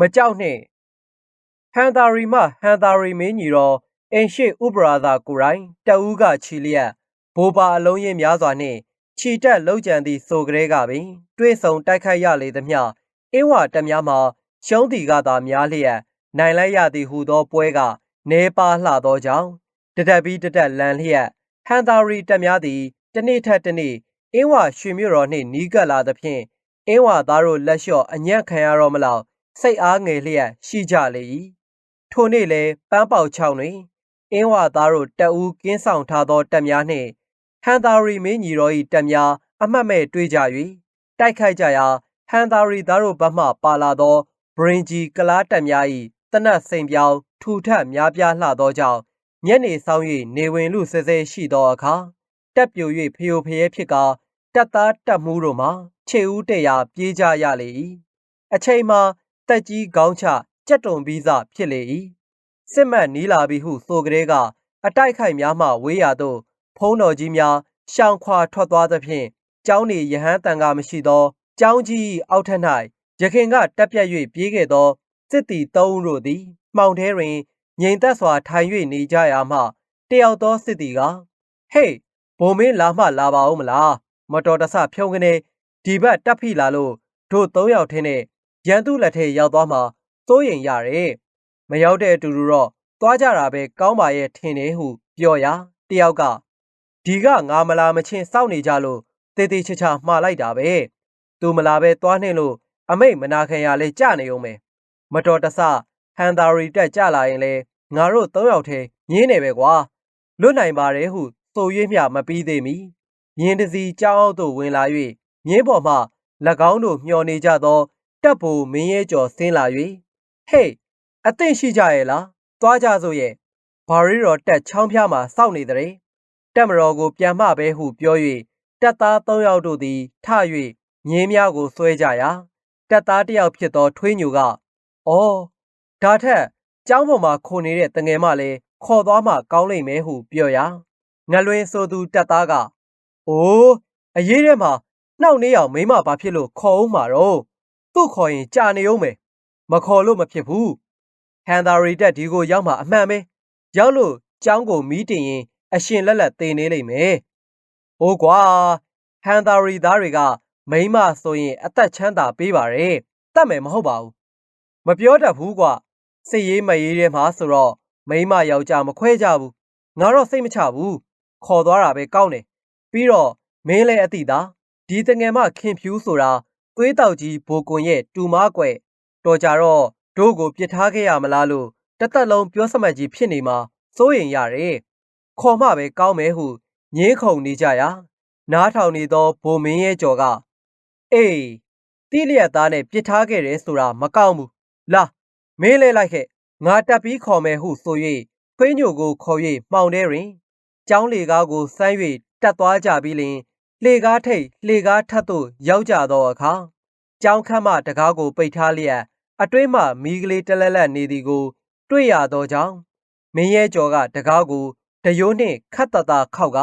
မကြောက်နှင့်ဟန်သာရီမဟန်သာရီမင်းညီတော်အင်ရှိဥပရာသာကိုယ်တိုင်တအူးကချီလျက်ဘိုးပါအလုံးရင်းများစွာနှင့်ခြိတက်လှုပ်ကြံသည့်ဆိုကလေးကပင်တွေးဆုံတိုက်ခိုက်ရလေသမျှအင်းဝတက်များမှာရှုံးတီကသာများလျက်နိုင်လိုက်ရသည်ဟုသောပွဲကနေပါလှသောကြောင့်တတက်ပြီးတတက်လန်လျက်ဟန်သာရီတက်များသည်တစ်နေ့ထက်တစ်နေ့အင်းဝရွှေမြို့တော်နှင့်နီးကပ်လာသဖြင့်အင်းဝသားတို့လက်လျှော့အညံ့ခံရတော့မလောက် စိတ်အားငယ်လျက်ရှိကြလေ၏ထိုနေ့လေပန်းပေါက်ချောင်းတွင်အင်းဝသားတို့တက်ဦးကင်းဆောင်ထားသောတက်များနှင့်ဟန်သာရီမင်းညီတော်၏တက်များအမှတ်မဲ့တွေ့ကြ၍တိုက်ခိုက်ကြရာဟန်သာရီသားတို့ဘက်မှပါလာသောဘရင်ဂျီကလားတက်များ၏တနတ်စိန်ပြောင်းထူထပ်များပြားလှသောကြောင့်ညနေဆောင်၍နေဝင်လူဆဲဆဲရှိသောအခါတက်ပြို၍ဖျို့ဖျဲဖြစ်ကာတက်သားတက်မှုတို့မှခြေဦးတရာပြေးကြရလေ၏အချိန်မှာ တက်ကြီးခေါင်းချကြက်တုံပြီးစဖြစ်လေ၏စစ်မှတ်နီးလာပြီဟုဆိုကြတဲ့ကအတိုက်ခိုက်များမှဝေးရသို့ဖုံးတော်ကြီးများရှောင်ခွာထွက်သွားသဖြင့်ကျောင်းနေရဟန်းတန်ကမရှိသောကျောင်းကြီးအောက်ထက်၌ရခင်ကတက်ပြက်၍ပြေးခဲ့သောစစ်တီသုံးဦးတို့သည်မှောင်ထဲတွင်ငြိမ်သက်စွာထိုင်၍နေကြရာမှတယောက်သောစစ်တီကဟေးဘုံမင်းလာမှလာပါဦးမလားမတော်တဆဖြုံကနေဒီဘက်တက်ဖိလာလို့တို့သုံးယောက်ထင်းနဲ့ ရန်သူလက်ထဲရောက်သွားမှစိုးရင်ရတယ်မရောက်တဲ့အတူတူတော့သွားကြတာပဲကောင်းပါရဲ့ထင်တယ်ဟုပြောရာတယောက်ကဒီကငါမလာမချင်းစောင့်နေကြလို့တေးသေးချာချာမှားလိုက်တာပဲသူမလာပဲသွားနှင်းလို့အမိတ်မနာခံရလဲကြနေအောင်မယ်မတော်တဆဟန်သာရီတက်ကြလာရင်လေငါတို့သုံးယောက်ထဲညင်းနေပဲကွာလွတ်နိုင်ပါတယ်ဟုဆိုရွေးမျှမပြီးသေးမီမြင်းတစီကြောင်းအောက်သို့ဝင်လာ၍မြင်းပေါ်မှ၎င်းတို့မျှော်နေကြသော တပ်ဘူမင်းရဲကျော်ဆင်းလာ၍ဟေးအသင့်ရှိကြရဲ့လားသွားကြစို့ရဲ့ဘာရီတော်တက်ချောင်းဖျားမှာစောင့်နေတဲ့တက်မတော်ကိုပြန်မှပဲဟုပြော၍တက်သား၃ယောက်တို့သည်ထ၍မြင်းများကိုဆွဲကြရာတက်သားတစ်ယောက်ဖြစ်သောထွေးညိုကအော်ဒါထက်ကျောင်းပေါ်မှာခုန်နေတဲ့တငယ်မလည်းခေါ်သွားမှကောင်းလိမ့်မယ်ဟုပြောရာငလွင်ဆိုသူတက်သားကအိုးအရေးထဲမှာနှောက်နေအောင်မိမဘာဖြစ်လို့ခေါ်ဦးမှာတော့ သူ့ခေါ်ရင်ကြာနေဦးမယ်မခေါ်လို့မဖြစ်ဘူးဟန်သာရီတက်ဒီကိုရောက်မှအမှန်ပဲရောက်လို့ကျောင်းကိုမီးတင်ရင်အရှင်လက်လက်သေနေလိမ့်မယ်။အိုးကွာဟန်သာရီသားတွေကမိမဆိုရင်အသက်ချမ်းသာပေးပါတယ်။တတ်မယ်မဟုတ်ပါဘူး။မပြောတတ်ဘူးကွာ။စိတ်ရေးမရေးထဲမှာဆိုတော့မိမယောက်ျားမခွဲကြဘူး။ငါတော့စိတ်မချဘူး။ခေါ်သွားတာပဲကောင်းတယ်။ပြီးတော့မင်းလည်းအတိသားဒီတငယ်မခင်ဖြူဆိုတာ သွေးတောက်ကြီးဘိုကွန်ရဲ့တူမကွယ်တော်ကြတော့တို့ကိုပြစ်ထားခဲ့ရမလားလို့တသက်လုံးပြောစမှတ်ကြီးဖြစ်နေမှာစိုးရင်ရတယ်။ခေါ်မှပဲကောင်းမယ်ဟုငင်းခုန်နေကြရာနားထောင်နေသောဘိုမင်းရဲ့ကြော်ကအေးတိလျက်သားနဲ့ပြစ်ထားခဲ့တယ်ဆိုတာမကောင်းဘူး။လာမင်းလဲလိုက်ခဲ့ငါတက်ပြီးခေါ်မယ်ဟုဆို၍ခွေးညိုကိုခေါ်၍မှောင်ထဲတွင်ကျောင်းလေကားကိုစမ်း၍တက်သွားကြပြီးလင် လှေကားထိတ်လှေကားထပ်သို့ရောက်ကြသောအခါကျောင်းခန့်မှတကားကိုပိတ်ထားလျက်အတွင်းမှမီးကလေးတလက်လက်နေသည်ကို တွေ့ရသောကြောင့်မင်းရဲ့ကျော်ကတကားကိုတရိုးနှင့်ခတ်တတခောက်က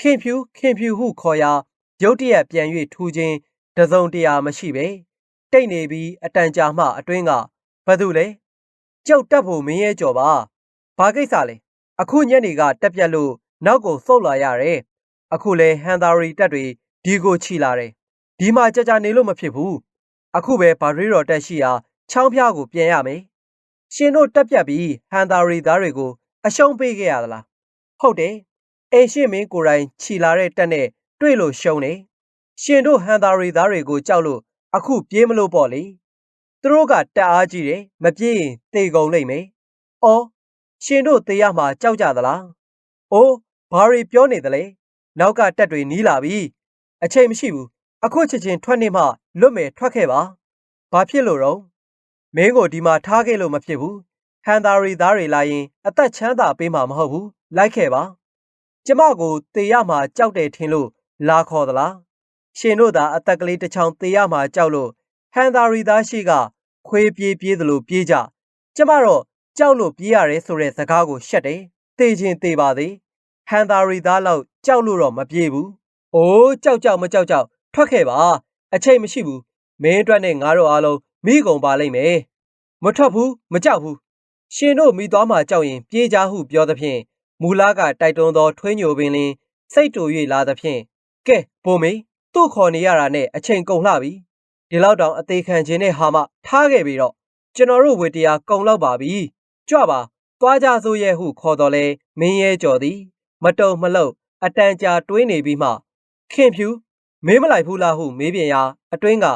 ခင်ဖြူခင်ဖြူဟုခေါ်ရာရုတ်တရက်ပြန်၍ထူခြင်းတစုံတရာမရှိပဲတိတ်နေပြီးအတန်ကြာမှအတွင်းကဘသူလဲကြောက်တက်ဖို့မင်းရဲ့ကျော်ပါဘာကိစ္စလဲအခုညနေကတက်ပြက်လို့နောက်ကိုစုပ်လာရတယ် အခုလဲဟန်သာရီတက်တွေဒီကိုချီလာတယ်ဒီမှာကြာကြာနေလို့မဖြစ်ဘူးအခုပဲဘာရီတော်တက်ရှိရာချောင်းဖျားကိုပြန်ရမယ်ရှင်တို့တက်ပြက်ပြီးဟန်သာရီသားတွေကို အရှုံးပေးခဲ့ရသလားဟုတ်တယ်အိမ်ရှင်မင်းကိုယ်တိုင်ခြီလာတဲ့တက်နဲ့တွေ့လို့ရှုံးတယ်ရှင်တို့ဟန်သာရီသားတွေကိုကြောက်လို့အခုပြေးမလို့ပေါ့လေသူတို့ကတက်အားကြီးတယ်မပြေးရင်တေကုန်လိမ့်မယ်အော်ရှင်တို့တေးရမှာကြောက်ကြသလားအိုးဘာရီပြောနေသလဲ နောက်ကတက်တွေနီးလာပြီအချိန်မရှိဘူးအခုချက်ချင်းထွက်နေမှလွတ်မယ်ထွက်ခဲ့ပါဘာဖြစ်လို့တော့မင်းကိုဒီမှာထားခဲ့လို့မဖြစ်ဘူးဟန်သာရီသားတွေလာရင် အသက်ချမ်းသာပေးမှာမဟုတ်ဘူးလိုက်ခဲ့ပါကျမကိုတေရမှာကြောက်တယ်ထင်လို့လာခေါ်သလားရှင်တို့သာအသက်ကလေးတစ်ချောင်းတေရမှာကြောက်လို့ဟန်သာရီသားရှိကခွေးပြေးပြေးသလိုပြေးကြကျမတော့ကြောက်လို့ပြေးရတယ်ဆိုတဲ့စကားကိုရှက်တယ်တေချင်းတေပါသေးဟန်သာရီသားလောက် ကြောက်လို့တော့မပြေးဘူးအိုးကြောက်ကြောက်မကြောက်ကြောက်ထွက်ခဲ့ပါအချိန်မရှိဘူးမင်းအတွက်နဲ့ငါတို့အားလုံးမိကုန်ပါလိမ့်မယ်မထွက်ဘူးမကြောက်ဘူးရှင်တို့မိသွားမှကြောက်ရင်ပြေးကြဟုပြောသဖြင့်မူလာကတိုက်တွန်းသောထွေးညိုပင်လင်းစိတ်တူ၍လာသဖြင့်ကဲဘိုမေသူ့ခေါ်နေရတာနဲ့အချိန်ကုန်လှပြီဒီလောက်တောင်အသေးခံခြင်းနဲ့ဟာမထားခဲ့ပြီတော့ကျွန်တော်တို့ဝေတရားကုန်လောက်ပါပြီကြွပါသွားကြစို့ရဲ့ဟုခေါ်တော်လဲမင်းရဲကြော်သည် မတုံမလှုပ် အတန်ကြာတွေးနေပြီးမှခင်ဖြူမင်းမလိုက်ဘူးလားဟုမေးပြန်ရာအတွင်းက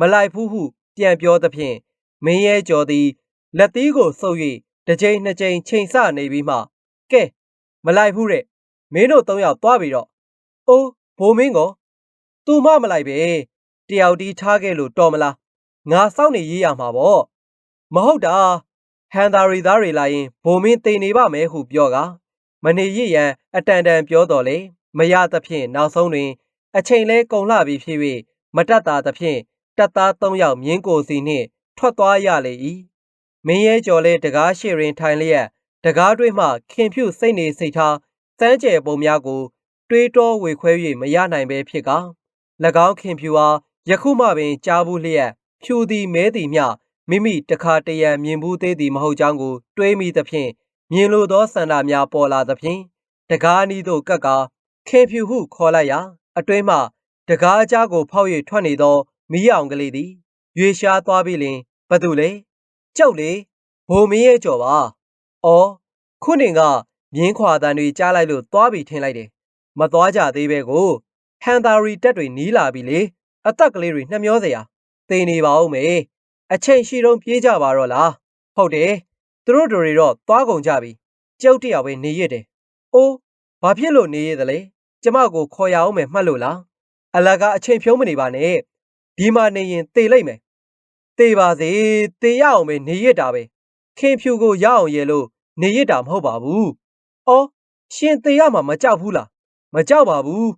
မလိုက်ဘူးဟုပြန်ပြောသဖြင့်မင်းရဲကြော်သည်လက်သီးကိုဆုပ်၍တစ်ကြိမ်နှစ်ကြိမ်ချိန်ဆနေပြီးမှကဲမလိုက်ဘူးတဲ့မင်းတို့သုံးယောက်သွားပြီတော့အိုးဘိုးမင်းကောသူမမလိုက်ပဲတယောက်တီးထားခဲ့လို့တော်မလားငါစောင့်နေရေးရမှာပေါ့မဟုတ်တာဟန်သာရီသားတွေလာရင်ဘိုမင်းတိန်နေပါမယ်ဟုပြောက မနေရရန်အတန်တန်ပြောတော်လေမရသဖြင့်နောက်ဆုံးတွင် အချိန်လဲကုန်လှပြီဖြစ်၍မတက်တာသဖြင့်တက်သား၃ယောက်မြင်းကိုစီနှင့်ထွက်သွားရလေ၏မင်းရဲကျော်လဲတကားရှိရင်ထိုင်လျက်တကားတွင်းမှခင်ဖြူစိတ်နေစိတ်ထားစမ်းကြဲပုံများကို တွေးတောဝေခွဲ၍မရနိုင်ပဲဖြစ်က၎င်းခင်ဖြူအားယခုမှပင်ကြားဘူးလျက်ဖြူသည်မဲသည်မျှမိမိတခါတရံမြင်ဘူးသေးသည်မဟုတ်ကြောင်းကို တွေးမိသဖြင့် မြင်လိုသောစန္ဒများပေါ်လာသဖြင့်တကားနီးသို့ကပ်ကာခင်ဖြူဟုခေါ်လိုက်ရာအတွင်းမှတကားအကြားကိုဖောက်၍ထွက်နေသောမီးအောင်ကလေးသည်ရွေရှားသွားပြီလင်ဘသူလဲကြောက်လေဘိုမင်းရဲ့ကြော်ပါအော်ခုနှင်ကမြင်းခွာတန်တွေကြားလိုက်လို့သွားပြီထင်လိုက်တယ်မသွားကြသေးပဲကိုဟန်သာရီတက်တွေနီးလာပြီလေအသက်ကလေးတွေနှမျောစရာသိနေပါဦးမေအချိန်ရှိတုံးပြေးကြပါတော့လားဟုတ်တယ် သူတို့တွေတော့သွားကုန်ကြပြီကျုပ်တယောက်ပဲနေရတဲ့အိုးဘာဖြစ်လို့နေရသလဲကျမကိုခေါ်ရအောင်မယ်မှတ်လို့လားအလကအချိန်ဖြုံးမနေပါနဲ့ဒီမှာနေရင်တေလိုက်မယ်တေပါစေတေရအောင်ပဲနေရတာပဲခင်ဖြူကိုရအောင်ရဲလို့နေရတာမဟုတ်ပါဘူးအော်ရှင်တေရမှာမကြောက်ဘူးလားမကြောက်ပါဘူး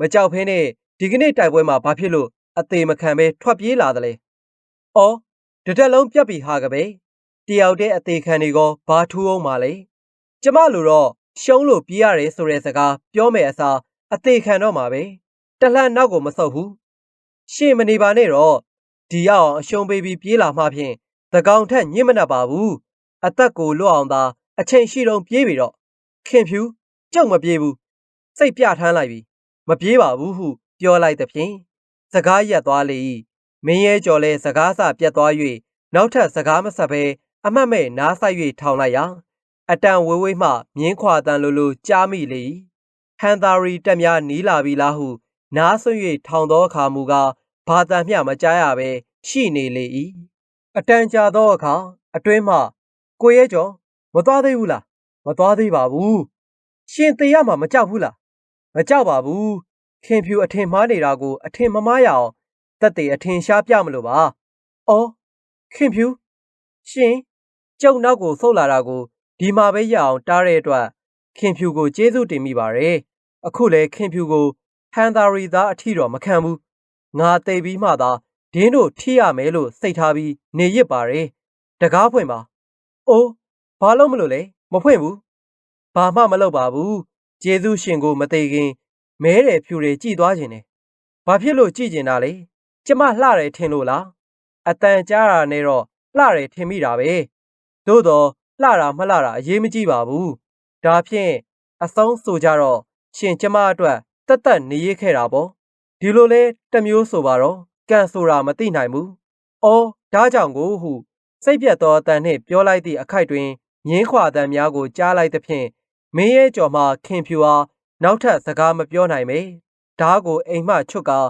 မကြောက်ဖ ೇನೆ ဒီကနေ့တိုက်ပွဲမှာဘာဖြစ်လို့အသေးမခံပဲထွက်ပြေးလာသလဲ။အော်တတက်လုံးပြက်ပြီဟာကပဲ။ တယောက်တည်းအသေးခံနေကောဘာထူးအောင်ပါလဲ။ကျမလိုတော့ရှုံးလို့ပြေးရတယ်ဆိုတဲ့စကားပြောမယ်အစားအသေးခံတော့မှာပဲ။တလှမ်းနောက်ကိုမဆုပ်ဘူး။ရှေ့မနေပါနဲ့တော့ဒီရအောင်အရှုံးပေးပြီးပြေးလာမှဖြင့်သကောင်ထက်ညစ်မနှက်ပါဘူး။အသက်ကိုလွတ်အောင်သာအချိန်ရှိတုံးပြေးပြီတော့ခင်ဖြူကြုံမပြေးဘူး။စိတ်ပြထမ်းလိုက်ပြီ။မပြေးပါဘူးဟုပြောလိုက်သဖြင့်စကားရက်သွားလေ၏မင်းရဲကျော်လဲစကားစပြတ်သွား၍နောက်ထပ်စကားမဆက်ဘဲ အမတ်မဲ့နားဆိုင်၍ထောင်လိုက်ရာအတန်ဝေးဝေးမှမြင်းခွာတန်လိုလိုကြားမိလေ၏ဟန်သာရီတက်များနီးလာပြီလားဟု နားဆွ၍ထောင်သောအခါမူကားဘာတန်မျှမကြားရဘဲရှိနေလေ၏အတန်ကြာသောအခါအတွင်းမှကိုရဲကျော်မသွားသေးဘူးလားမသွားသေးပါဘူးရှင်တေရမှာမကြောက်ဘူးလားမကြောက်ပါဘူးခင်ဖြူအထင်မှားနေတာကို အထင်မမှားရအောင်တက်တေအထင်ရှားပြမလို့ပါ။အော်ခင်ဖြူရှင် ကျုပ်နောက်ကိုဆုတ်လာတာကိုဒီမှာပဲရအောင်တားတဲ့အတွက်ခင်ဖြူကိုကျေးဇူးတင်မိပါရယ်။အခုလဲခင်ဖြူကိုဟန်သာရီသားအထီတော်မခံဘူး။ငါသိပြီးမှသာဒင်းတို့ထိရမယ်လို့စိတ်ထားပြီးနေရစ်ပါရယ်။တကားဖွင့်ပါ။အိုးဘာလို့မလို့လဲမဖွင့်ဘူး။ဘာမှမလုပ်ပါဘူး။ကျေးဇူးရှင်ကိုမသိခင်မဲတယ်ဖြူတယ်ကြည်သွားခြင်းနဲ့ဘာဖြစ်လို့ကြည်ကျင်တာလဲကျမလှတယ်ထင်လို့လားအတန်ကြားတာနဲ့တော့လှတယ်ထင်မိတာပဲ သို့တော့လှတာမလှတာအရေးမကြီးပါဘူးဒါဖြင့်အဆုံးဆိုကြတော့ရှင်ကျမအတွက်တက်တက်နေရခဲ့တာပေါ့ဒီလိုလဲတမျိုးဆိုပါတော့ကန့်ဆိုတာမသိနိုင်ဘူးအော်ဒါကြောင့်ကိုဟုစိတ်ပြတ်သောအတန်နှင့်ပြောလိုက်သည့်အခိုက်တွင်ငင်းခွာတန်များကိုကြားလိုက်သဖြင့်မင်းရဲ့ကြော်မှခင်ဖြူအားနောက်ထပ်စကားမပြောနိုင်မေဓားကိုအိမ်မှချွတ်ကာ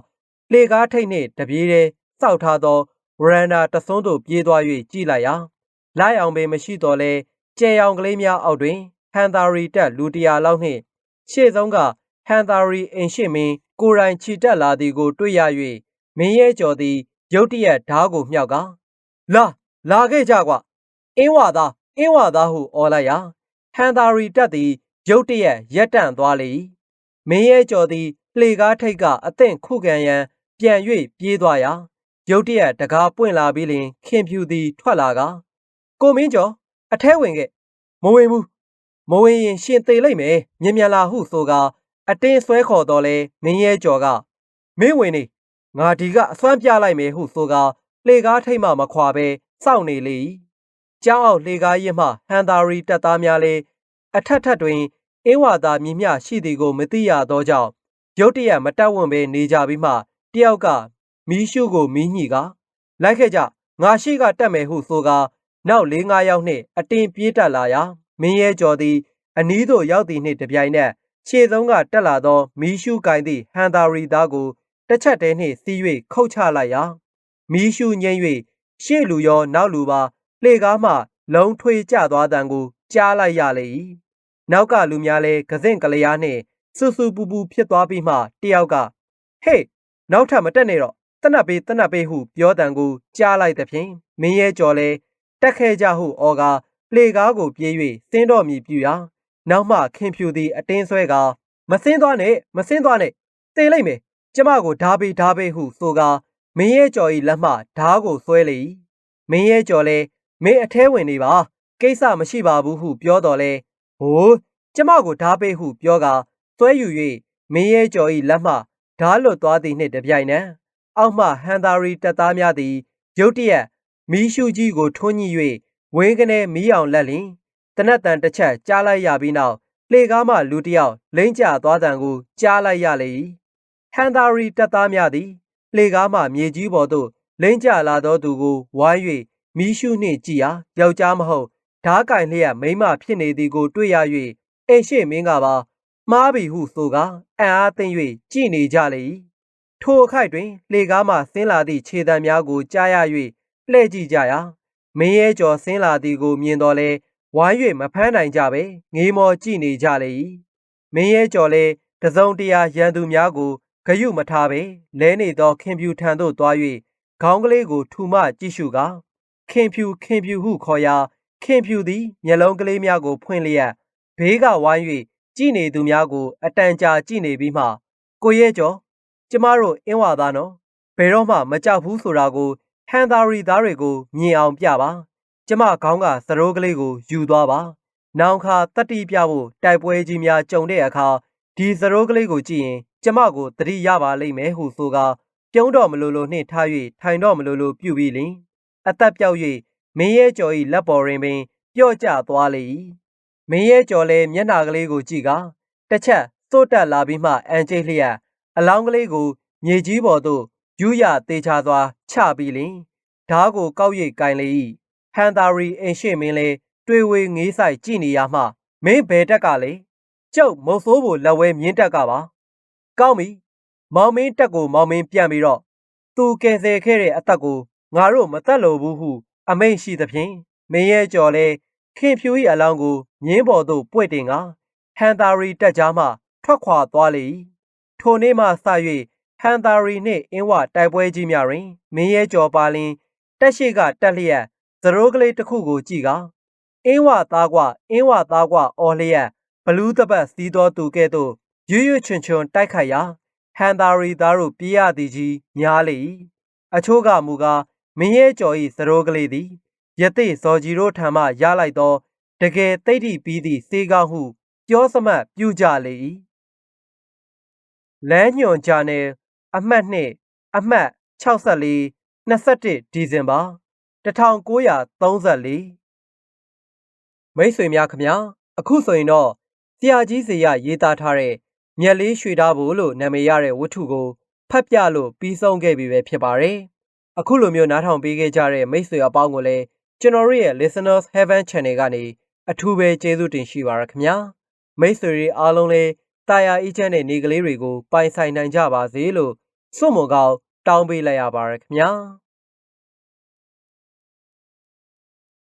လှေကားထိတ်နှင့်တပြေးတဲ့စောက်ထားသောဝရန်ဒါတစွန်းသို့ပြေးသွား၍ကြည်လိုက်ရာ လိုက်အောင်ပင်မရှိတော့လဲကြဲရောင်ကလေးများအောက်တွင်ဟန်သာရီတက်လူတရာလောက်နှင့် ရှေ့ဆုံးကဟန်သာရီအင်ရှိမင်းကိုရိုင်ချီတက်လာသည်ကို တွေ့ရ၍မင်းရဲကျော်သည်ရုတ်တရက်ဓားကိုမြှောက်ကလာလာခဲ့ကြကွအင်းဝါသားအင်းဝါသားဟုအော်လိုက်ရာဟန်သာရီတက်သည်ရုတ်တရက်ရက်တန့်သွားလေ၏မင်းရဲ့ကြော်သည်လှေကားထိတ်ကအသင့်ခုခံရန်ပြန်၍ပြေးသွားရာရုတ်တရက်တကားပွင့်လာပြီးလင်ခင်ဖြူသည်ထွက်လာက ကိုမင်းကျော်အထဲဝင်ခဲ့မဝင်ဘူးမဝင်ရင်ရှင်သေးလိုက်မယ်မြင်မြန်လာဟုဆိုကအတင်းဆွဲခေါ်တော်လဲမင်းရဲ့ကျော်ကမင်းဝင်နေငါဒီကအစွမ်းပြလိုက်မယ်ဟုဆိုကလှေကားထိတ်မှမခွာပဲစောင့်နေလေ၏ကြောင်းအောက်လှေကားရင်မှဟန်သာရီတပ်သားများလည်းအထက်ထက်တွင်အင်းဝါသာမြည်မျှရှိသည်ကိုမသိရသောကြောင့်ရုတ်တရက်မတက်ဝံ့ပဲနေကြပြီးမှတယောက်ကမီးရှုကိုမီးညှိကလိုက်ခဲ့ကြငါရှိကတက်မယ်ဟုဆိုကာ နောက်၄၅ယောက်နှင့်အတင်းပြေးတက်လာရာမင်းရဲကျော်သည်အနီးသို့ရောက်သည်နှင့်တပြိုင်နက်ခြေဆုံးကတက်လာသောမီးရှုကင်သည့်ဟန်သာရီသားကိုတစ်ချက်တည်းနှင့်စီး၍ခုတ်ချလိုက်ရာမီးရှုငိမ့်၍ရှေ့လူရောနောက်လူပါလှေကားမှလုံးထွေးကျသွားတံကိုကြားလိုက်ရလေ၏နောက်ကလူများလည်းကစင့်ကလျားနှင့်စူစူပူပူဖြစ်သွားပြီးမှတယောက်ကဟေးနောက်ထပ်မတက်နဲ့တော့တနတ်ပေးတနတ်ပေးဟုပြောတံကိုကြားလိုက်သဖြင့်မင်းရဲကျော်လည်း တက်ခဲ့ကြဟုဩကာလှေကားကိုပြေး၍စင်းတော်မီပြူရာနောက်မှခင်ဖြူသည်အတင်းဆွဲကာမစင်းသွားနဲ့မစင်းသွားနဲ့သေလိုက်မယ်ကျမကိုဓာပေးဓာပေးဟုဆိုကာမင်းရဲကျော်၏လက်မှဓာကိုဆွဲလေ၏မင်းရဲကျော်လည်းမင်းအแทဝင်နေပါကိစ္စမရှိပါဘူးဟုပြောတော်လဲဟိုးကျမကိုဓာပေးဟုပြောကာဆွဲယူ၍မင်းရဲကျော်၏လက်မှဓာလွတ်သွားသည်နှင့်တပြိုင်နက်အောက်မှဟန်သာရီတပ်သားများသည်ရုတ်တရက် မီးရှူကြီးကိုထွန်းညှိ၍ဝင်းကနေမီးအောင်လက်လျင်တနက်တန်တစ်ချက်ကြားလိုက်ရပြီးနောက်လှေကားမှလူတစ်ယောက်လိမ့်ကျသွားတံကိုကြားလိုက်ရလေ၏ဟန်သာရီတပ်သားများသည်လှေကားမှမြေကြီးပေါ်သို့လိမ့်ကျလာသောသူကိုဝိုင်း၍မီးရှုနှင့်ကြည်ရာယောက်ျားမဟုတ်ဓားကင်လျက်မိန်းမဖြစ်နေသည်ကိုတွေ့ရ၍အိမ်ရှိမင်းကပါမှားပြီဟုဆိုကာအံ့အားသင့်၍ကြည်နေကြလေ၏ထိုအခိုက်တွင်လှေကားမှဆင်းလာသည့်ခြေတံများကိုကြားရ၍ လှဲ့ကြည့်ကြရာမင်းရဲကျော်ဆင်းလာသည်ကိုမြင်တော်လဲဝိုင်း၍မဖမ်းနိုင်ကြပဲငေးမောကြည့်နေကြလေ၏မင်းရဲကျော်လဲတစုံတရာရန်သူများကိုဂယုမထားပဲလဲနေသောခင်ဖြူထံသို့သွား၍ခေါင်းကလေးကိုထူမကြည့်ရှုကာခင်ဖြူခင်ဖြူဟုခေါ်ရာခင်ဖြူသည်မျက်လုံးကလေးများကို ဖွင့်လျက်ဘေးကဝိုင်း၍ကြည့်နေသူများကို အတန်ကြာကြည့်နေပြီးမှကိုရဲကျော်ကျမတို့အင်းဝါသားနော်ဘယ်တော့မှမကြောက်ဘူးဆိုတာကို ဟန်သာရီသားတွေကိုမြင်အောင်ပြပါကျမခေါင်းကသရိုးကလေးကိုယူသွားပါနောင်ခါတတိပြဖို့တိုက်ပွဲကြီးများကြုံတဲ့အခါဒီသရိုးကလေးကိုကြည့်ရင် ကျမကိုတတိရပါလိမ့်မယ်ဟုဆိုကာပြုံးတော်မလိုလိုနှင့်ထား၍ထိုင်တော်မလိုလိုပြုပြီးလင်အသက်ပြောက်၍မင်းရဲကျော်၏လက်ပေါ်တွင်ပင်ပြော့ကျသွားလေ၏မင်းရဲကျော်လည်းမျက်နှာကလေးကိုကြည့်ကာတစ်ချက်စိုးတက်လာပြီးမှအန်ကျိတ်လျက်အလောင်းကလေးကိုမြေကြီးပေါ်သို့ ယူရသေးချစွာချပြီးလင်ဓားကိုကောက်ရိတ်ကင်လေ၏ဟန်သာရီအင်ရှိမင်းလည်းတွေ့ဝေငေးဆိုင်ကြည့်နေရမှမင်းဘယ်တက်ကလေကျုပ်မုတ်ဆိုးဖို့လက်ဝဲမြင်းတက်ကပါကောင်းပြီမောင်မင်းတက်ကိုမောင်မင်းပြန်ပြီးတော့သူကယ်ဆယ်ခဲ့တဲ့အသက်ကိုငါတို့မသက်လို့ဘူးဟုအမိန့်ရှိသဖြင့်မင်းရဲ့ကြော်လဲခင်ဖြူ၏အလောင်းကိုမြင်းပေါ်သို့ပွေ့တင်ကဟန်သာရီတက်ကြားမှထွက်ခွာသွားလေ၏ထိုနေ့မှစ၍ ဟန်သာရီနှင့်အင်းဝတိုက်ပွဲကြီးများတွင်မင်းရဲကျော်ပါလင်တက်ရှိကတက်လျက်သရိုးကလေးတစ်ခုကိုကြည့်ကအင်းဝသားကွအင်းဝသားကွအော်လျက်ဘလူးတပတ်စီးတော်သူကဲ့သို့ရွရွချွန်ချွန်တိုက်ခိုက်ရာဟန်သာရီသားတို့ပြေးရသည်ကြီးများလေ၏အချို့ကမူကားမင်းရဲကျော်၏သရိုးကလေးသည်ယသိဇော်ကြီးတို့ထံမှရလိုက်သောတကယ်တိတ်တိပြီးသည့်စေကောင်းဟုပြောစမှတ်ပြုကြလေ၏လမ်းညွန်ဂျာနယ် အမှတ်နှစ်အမှတ်64 21ဒီဇင်ဘာ1934မိတ်ဆွေများခမညာအခုဆိုရင်တော့ဆရာကြီးစေရရေးသားထားတဲ့မြက်လေးရွှေသားဘို့လို့နာမည်ရတဲ့ဝတ္ထုကိုဖတ်ပြလို့ပြီးဆုံးခဲ့ပြီပဲဖြစ်ပါတယ်အခုလိုမျိုးနားထောင်ပေးခဲ့ကြတဲ့မိတ်ဆွေအပေါင်းကိုလည်းကျွန်တော်ရဲ့ Listeners Heaven Channel ကနေအထူးပဲကျေးဇူးတင်ရှိပါရခင်ဗျာမိတ်ဆွေတွေအားလုံးလည်းတာယာအေးချမ်းတဲ့နေကလေးတွေကိုပိုင်ဆိုင်နိုင်ကြပါစေလို့ စွန့်မွန်ကောင်းတောင်းပေးလိုက်ရပါရခင်ဗျာ